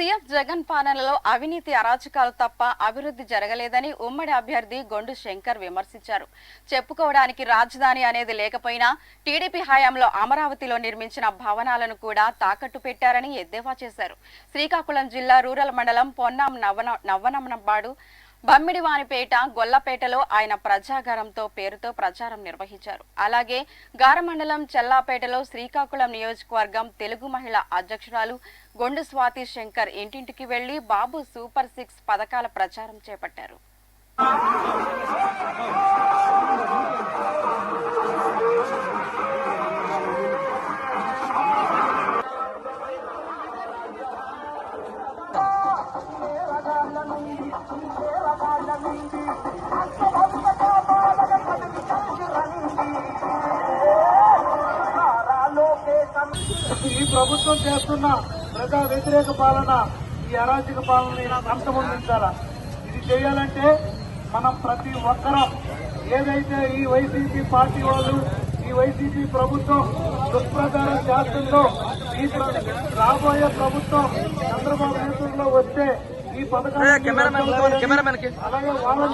CM Jagan పాలనలో అవినీతి అరాచకాలు తప్ప అభివృద్ధి జరగలేదని ఉమ్మడి అభ్యర్థి గొండు శంకర్ విమర్శించారు. చెప్పుకోవడానికి రాజధాని అనేది లేకపోయినా టీడీపీ హయాంలో అమరావతిలో నిర్మించిన భవనాలను కూడా తాకట్టు పెట్టారని ఎద్దేవా చేశారు. శ్రీకాకుళం జిల్లా రూరల్ మండలం పొన్నాం నవ్వన నవ్వనమ్మపాడు బమ్మిడివానిపేట గొల్లపేటలో ఆయన ప్రజాగారంతో పేరుతో ప్రచారం నిర్వహించారు. అలాగే గారమండలం చెల్లాపేటలో శ్రీకాకుళం నియోజకవర్గం తెలుగు మహిళ అధ్యక్షురాలు గొండు స్వాతి శంకర్ ఇంటింటికి వెళ్ళి బాబు సూపర్ సిక్స్ పథకాల ప్రచారం చేపట్టారు. ఈ ప్రభుత్వం చేస్తున్న ప్రజా వ్యతిరేక పాలన ఈ అరాచక పాలన అంతమొందించాలా ఇది చేయాలంటే మనం ప్రతి ఒక్కరం ఏదైతే ఈ వైసీపీ పార్టీ వాళ్ళు ఈ వైసీపీ ప్రభుత్వం దుష్ప్రచారం చేస్తుందో ఈ రాబోయే ప్రభుత్వం చంద్రబాబు నేతృత్వంలో వస్తే ఈ పథకాలు కెమెరామెన్ కెమెరామెన్కి అలాగే వాళ్ళ